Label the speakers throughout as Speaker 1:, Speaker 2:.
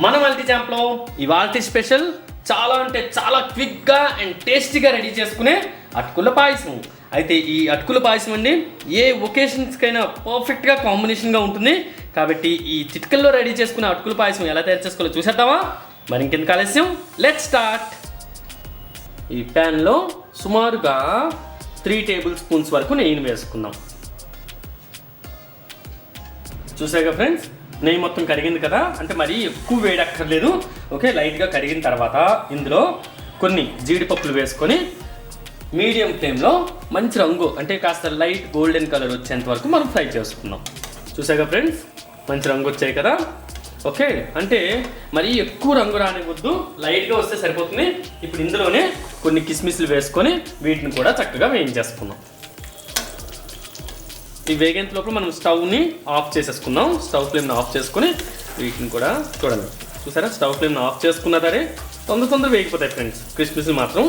Speaker 1: మన మల్టీ ఛాంప్లో ఇవాళ స్పెషల్ చాలా అంటే చాలా క్విక్గా అండ్ టేస్టీగా రెడీ చేసుకునే అటుకుల పాయసం. అయితే ఈ అటుకుల పాయసం అండి ఏ ఒకేషన్స్కైనా పర్ఫెక్ట్గా కాంబినేషన్గా ఉంటుంది. కాబట్టి ఈ చిట్కల్లో రెడీ చేసుకునే అటుకుల పాయసం ఎలా తయారు చేసుకోవాలో చూసేద్దామా? మరి ఇంకెందుకు ఆలస్యం? లెట్ స్టార్ట్ ఈ ప్యాన్లో సుమారుగా త్రీ టేబుల్ స్పూన్స్ వరకు నెయ్యిని వేసుకుందాం. చూసాక ఫ్రెండ్స్? నెయ్యి మొత్తం కరిగింది కదా? అంటే మరీ ఎక్కువ వేడక్కర్లేదు. ఓకే లైట్గా కరిగిన తర్వాత ఇందులో కొన్ని జీడిపప్పులు వేసుకొని మీడియం ఫ్లేమ్లో మంచి రంగు అంటే కాస్త లైట్ గోల్డెన్ కలర్ వచ్చేంత వరకు మనం ఫ్రై చేసుకుందాం. చూసాగా ఫ్రెండ్స్? మంచి రంగు వచ్చాయి కదా? ఓకే అంటే మరి ఎక్కువ రంగు రానివద్దు లైట్గా వస్తే సరిపోతుంది. ఇప్పుడు ఇందులోనే కొన్ని కిస్మిస్లు వేసుకొని వీటిని కూడా చక్కగా వేయించేసుకుందాం. ఈ వేగేంత లోపల మనం స్టవ్ని ఆఫ్ చేసేసుకుందాం. స్టవ్ ఫ్లేమ్ని ఆఫ్ చేసుకుని వీటిని కూడా చూడండి. చూసారా? స్టవ్ ఫ్లేమ్ని ఆఫ్ చేసుకున్న సరే తొందర తొందర వేగిపోతాయి ఫ్రెండ్స్. క్రిస్మస్ మాత్రం.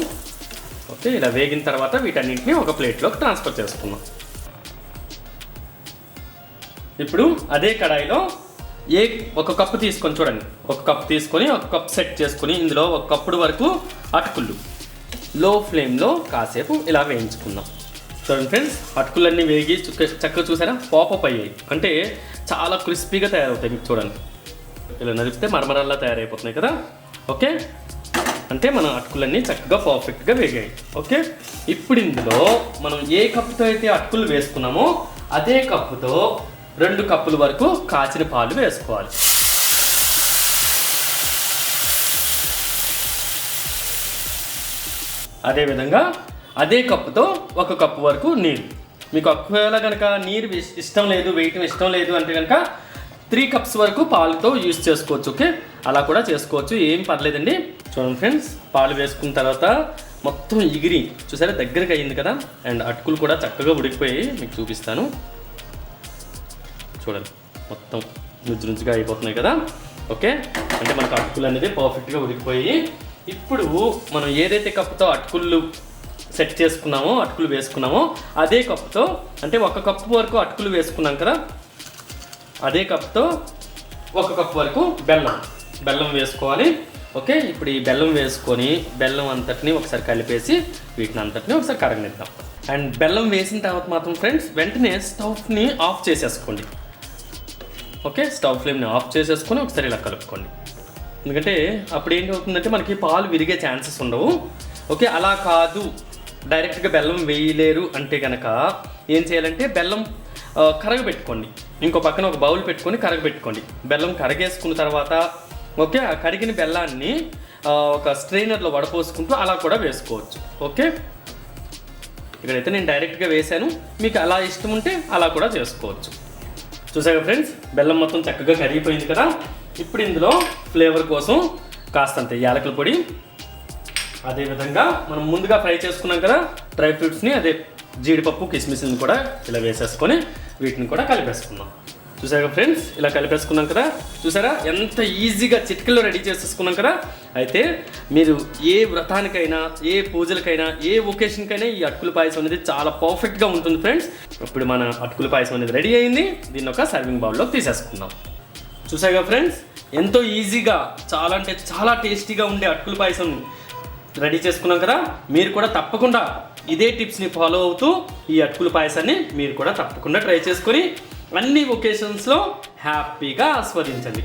Speaker 1: ఓకే ఇలా వేగిన తర్వాత వీటన్నింటిని ఒక ప్లేట్లోకి ట్రాన్స్ఫర్ చేసుకుందాం. ఇప్పుడు అదే కడాయిలో ఏ ఒక కప్పు తీసుకొని చూడండి. ఒక కప్పు తీసుకొని ఒక కప్ సెట్ చేసుకొని ఇందులో ఒక కప్పుడు వరకు అటుకుళ్ళు లో ఫ్లేమ్లో కాసేపు ఇలా వేయించుకుందాం. చూడండి ఫ్రెండ్స్ అటుకులన్నీ వేగి చుక్క చక్కగా చూసారా? పాపప్ అయ్యాయి. అంటే చాలా క్రిస్పీగా తయారవుతాయి మీకు చూడండి. ఇలా నలిపితే మరమరల్లా తయారైపోతున్నాయి కదా? ఓకే? అంటే మన అటుకులన్నీ చక్కగా పర్ఫెక్ట్గా వేగాయి. ఓకే? ఇప్పుడు ఇందులో మనం ఏ కప్పుతో అయితే అటుకులు వేసుకున్నామో అదే కప్పుతో రెండు కప్పుల వరకు కాచిన పాలు వేసుకోవాలి. అదేవిధంగా అదే కప్పుతో ఒక కప్పు వరకు నీరు. మీకు ఒకవేళ కనుక నీరు ఇష్టం లేదు వేయటం ఇష్టం లేదు అంటే కనుక త్రీ కప్స్ వరకు పాలతో యూస్ చేసుకోవచ్చు ఓకే? అలా కూడా చేసుకోవచ్చు ఏం పర్లేదండి. చూడండి ఫ్రెండ్స్ పాలు వేసుకున్న తర్వాత మొత్తం ఎగిరి చూసారా? దగ్గరకు అయ్యింది కదా? అండ్ అటుకులు కూడా చక్కగా ఉడికిపోయి మీకు చూపిస్తాను. చూడండి మొత్తం నుజ్జు నుజ్జుగా అయిపోతున్నాయి కదా? ఓకే? అంటే మనకు అటుకులు అనేది పర్ఫెక్ట్గా ఉడికిపోయి ఇప్పుడు మనం ఏదైతే కప్పుతో అటుకులు సెట్ చేసుకున్నామో అటుకులు వేసుకున్నామో. అదే కప్పుతో అంటే ఒక కప్పు వరకు అటుకులు వేసుకున్నాం కదా. అదే కప్తో ఒక కప్పు వరకు బెల్లం బెల్లం వేసుకోవాలి. ఓకే ఇప్పుడు ఈ బెల్లం వేసుకొని బెల్లం అంతటిని ఒకసారి కలిపేసి వీటిని అంతటిని ఒకసారి కరగనిద్దాం. అండ్ బెల్లం వేసిన తర్వాత మాత్రం ఫ్రెండ్స్ వెంటనే స్టవ్ని ఆఫ్ చేసేసుకోండి. ఓకే స్టవ్ ఫ్లేమ్ని ఆఫ్ చేసేసుకొని ఒకసారి ఇలా కలుపుకోండి. ఎందుకంటే అప్పుడు ఏంటి అవుతుందంటే మనకి పాలు విరిగే ఛాన్సెస్ ఉండవు. ఓకే అలా కాదు. డైరెక్ట్గా బెల్లం వేయలేరు అంటే కనుక ఏం చేయాలంటే బెల్లం కరగబెట్టుకోండి. ఇంకో పక్కన ఒక బౌల్ పెట్టుకొని కరగబెట్టుకోండి. బెల్లం కరగేసుకున్న తర్వాత ఓకే ఆ కరిగిన బెల్లాన్ని ఒక స్ట్రైనర్లో వడపోసుకుంటూ అలా కూడా వేసుకోవచ్చు. ఓకే? ఇక్కడైతే నేను డైరెక్ట్గా వేశాను. మీకు అలా ఇష్టం ఉంటే అలా కూడా చేసుకోవచ్చు. చూసాక ఫ్రెండ్స్ బెల్లం మొత్తం చక్కగా కరిగిపోయింది కదా? ఇప్పుడు ఇందులో ఫ్లేవర్ కోసం కాస్తంత యాలకుల పొడి అదేవిధంగా మనం ముందుగా ఫ్రై చేసుకున్నాం కదా డ్రై ఫ్రూట్స్ని అదే జీడిపప్పు కిస్మిస్ని కూడా ఇలా వేసేసుకొని వీటిని కూడా కలిపేసుకుందాం. చూసారా ఫ్రెండ్స్? ఇలా కలిపేసుకున్నాం కదా. చూసారా? ఎంత ఈజీగా చిటికల్లో రెడీ చేసేసుకున్నాం కదా. అయితే మీరు ఏ వ్రతానికైనా ఏ పూజలకైనా ఏ ఒకేషన్కైనా ఈ అటుకుల పాయసం అనేది చాలా పర్ఫెక్ట్గా ఉంటుంది ఫ్రెండ్స్. ఇప్పుడు మన అటుకుల పాయసం అనేది రెడీ అయింది. దీన్ని ఒక సర్వింగ్ బౌల్లో తీసేసుకుందాం. చూసాగా ఫ్రెండ్స్? ఎంతో ఈజీగా చాలా అంటే చాలా టేస్టీగా ఉండే అటుకుల పాయసం రెడీ చేసుకున్నాం కదా? మీరు కూడా తప్పకుండా ఇదే టిప్స్ని ఫాలో అవుతూ ఈ అటుకుల పాయసాన్ని మీరు కూడా తప్పకుండా ట్రై చేసుకొని అన్ని ఒకేషన్స్లో హ్యాపీగా ఆస్వాదించండి.